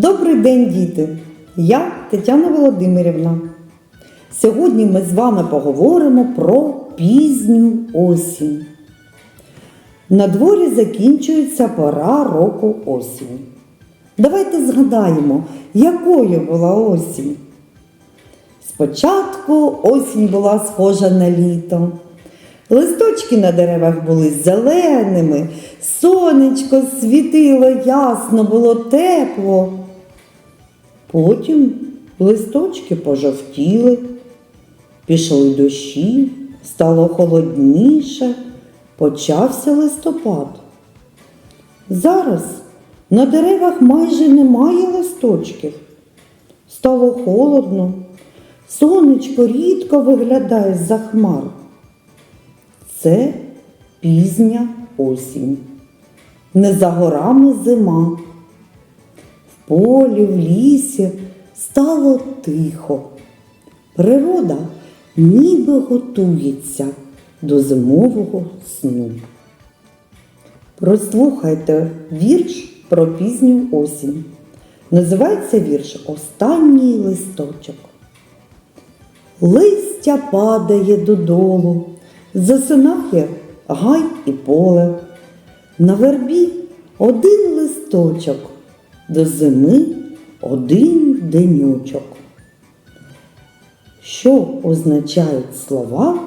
Добрий день, діти! Я Тетяна Володимирівна. Сьогодні ми з вами поговоримо про пізню осінь. На дворі закінчується пора року осінь. Давайте згадаємо, якою була осінь. Спочатку осінь була схожа на літо. Листочки на деревах були зеленими, сонечко світило ясно, було тепло. Потім листочки пожовтіли, пішли дощі, стало холодніше, почався листопад. Зараз на деревах майже немає листочків. Стало холодно, сонечко рідко виглядає з-за хмар. Це пізня осінь. Не за горами зима. Полі, в лісі стало тихо. Природа ніби готується до зимового сну. Прослухайте вірш про пізню осінь. Називається вірш Останній листочок. Листя падає додолу, засинає гай і поле. На вербі один листочок, до зими один денючок. Що означають слова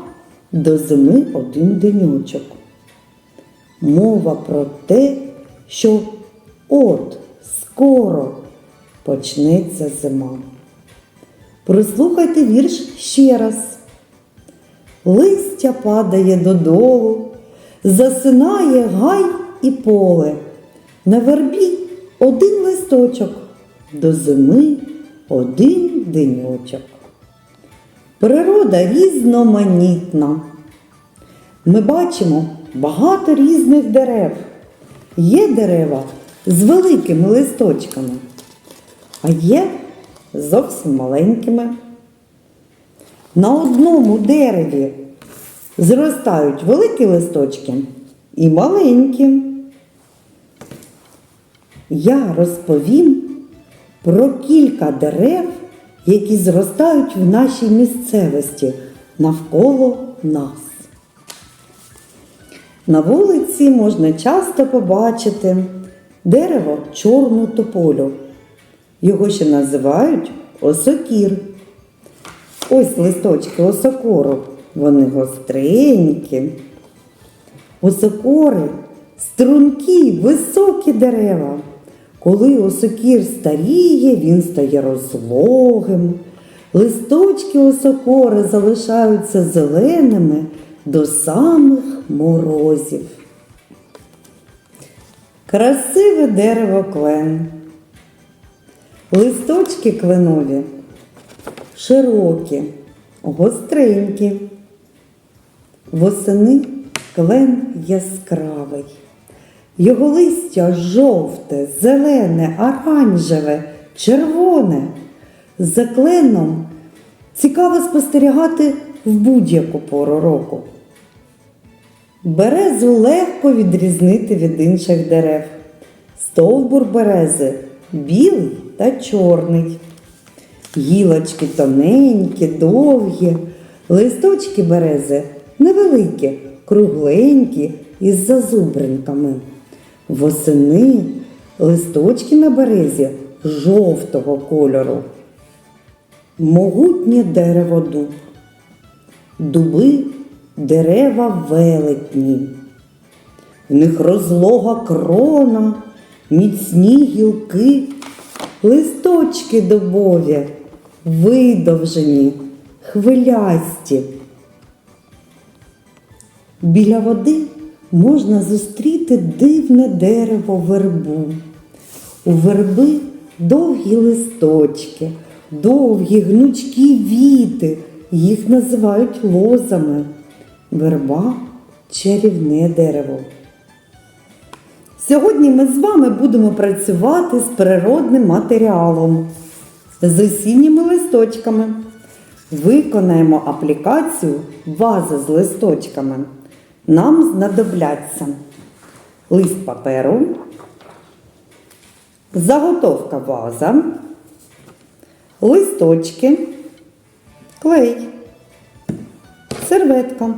до зими один денючок? Мова про те, що от скоро почнеться зима. Прослухайте вірш ще раз. Листя падає додолу, засинає гай і поле. На вербі один листочок, до зими один денючок. Природа різноманітна. Ми бачимо багато різних дерев. Є дерева з великими листочками, а є зовсім маленькими. На одному дереві зростають великі листочки і маленькі. Я розповім про кілька дерев, які зростають в нашій місцевості навколо нас. На вулиці можна часто побачити дерево чорну тополю. Його ще називають осокір. Ось листочки осокору, вони гостренькі. Осокори стрункі, високі дерева. Коли осокір старіє, він стає розлогим. Листочки осокори залишаються зеленими до самих морозів. Красиве дерево клен. Листочки кленові широкі, гостренькі. Восени клен яскравий. Його листя жовте, зелене, оранжеве, червоне. За кленом цікаво спостерігати в будь-яку пору року. Березу легко відрізнити від інших дерев. Стовбур берези білий та чорний. Гілочки тоненькі, довгі, листочки берези невеликі, кругленькі із зазубринками. Восени листочки на березі жовтого кольору. Могутнє дерево дуб. Дуби дерева велетні. В них розлога крона, міцні гілки, листочки дубові, видовжені, хвилясті. Біля води можна зустріти дивне дерево вербу. У верби довгі листочки, довгі гнучкі віти, їх називають лозами. Верба чарівне дерево. Сьогодні ми з вами будемо працювати з природним матеріалом, з осінніми листочками. Виконаємо аплікацію ваза з листочками. Нам знадобляться лист паперу, заготовка ваза, листочки, клей, серветка.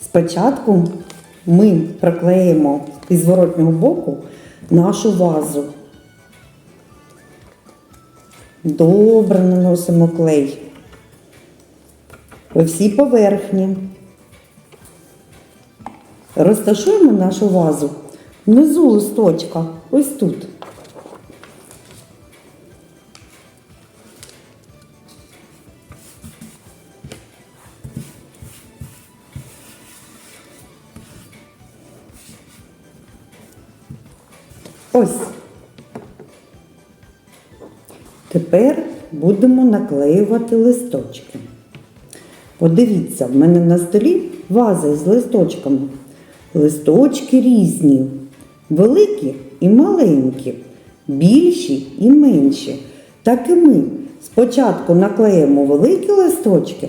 Спочатку ми приклеїмо із зворотнього боку нашу вазу. Добре наносимо клей по всій поверхні. Розташуємо нашу вазу внизу листочка, ось тут. Ось. Тепер будемо наклеювати листочки. Подивіться, в мене на столі ваза з листочками. Листочки різні, великі і маленькі, більші і менші. Так і ми спочатку наклеїмо великі листочки,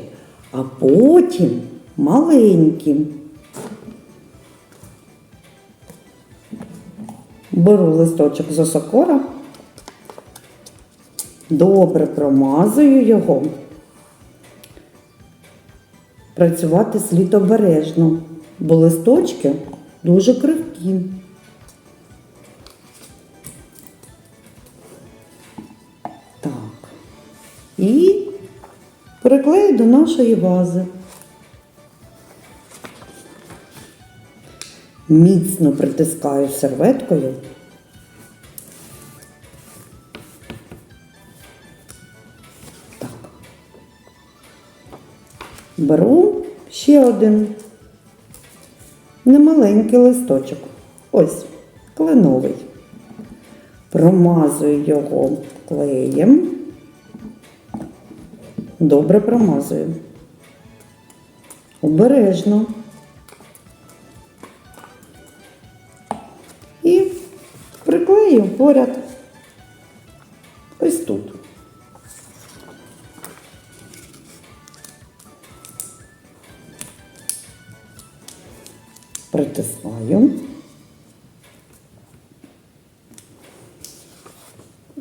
а потім маленькі. Беру листочок з осокора, добре промазую його. Працювати слід обережно, бо листочки дуже кривкі. Так. І приклею до нашої вази. Міцно притискаю серветкою. Так. Беру ще один немаленький листочок. Ось, кленовий. Промазую його клеєм. Добре промазую. Обережно. І приклею поряд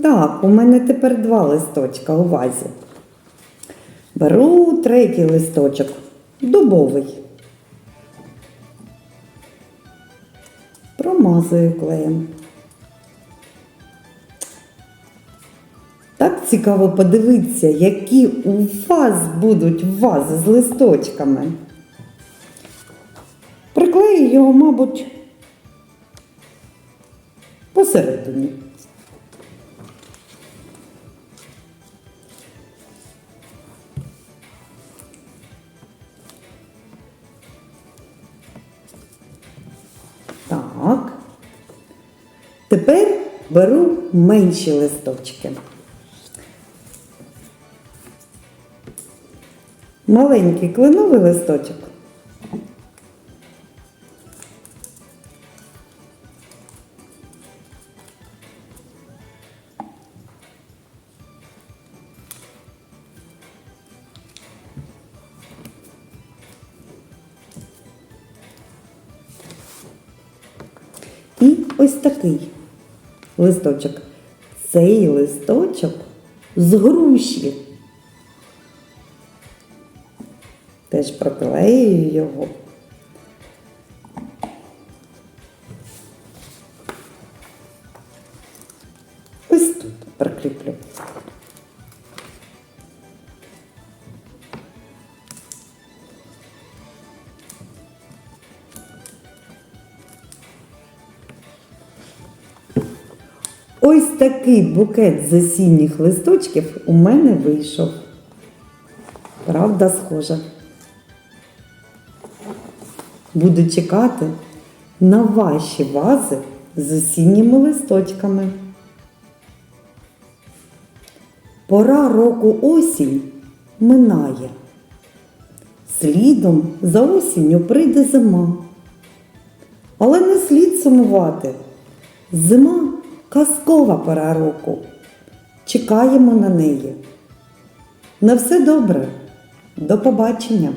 Так, у мене тепер два листочка у вазі. Беру третій листочок, дубовий. Промазую клеєм. Так цікаво подивитися, які у вас будуть вази з листочками. Приклею його, мабуть, посередині. Так. Тепер беру менші листочки. Маленький кленовий листочок. І ось такий листочок. Цей листочок з груші. Теж проклею його. Ось такий букет з осінніх листочків у мене вийшов. Правда, схожа. Буду чекати на ваші вази з осінніми листочками. Пора року осінь минає. Слідом за осінню прийде зима. Але не слід сумувати. Зима казкова пора року. Чекаємо на неї. На все добре. До побачення!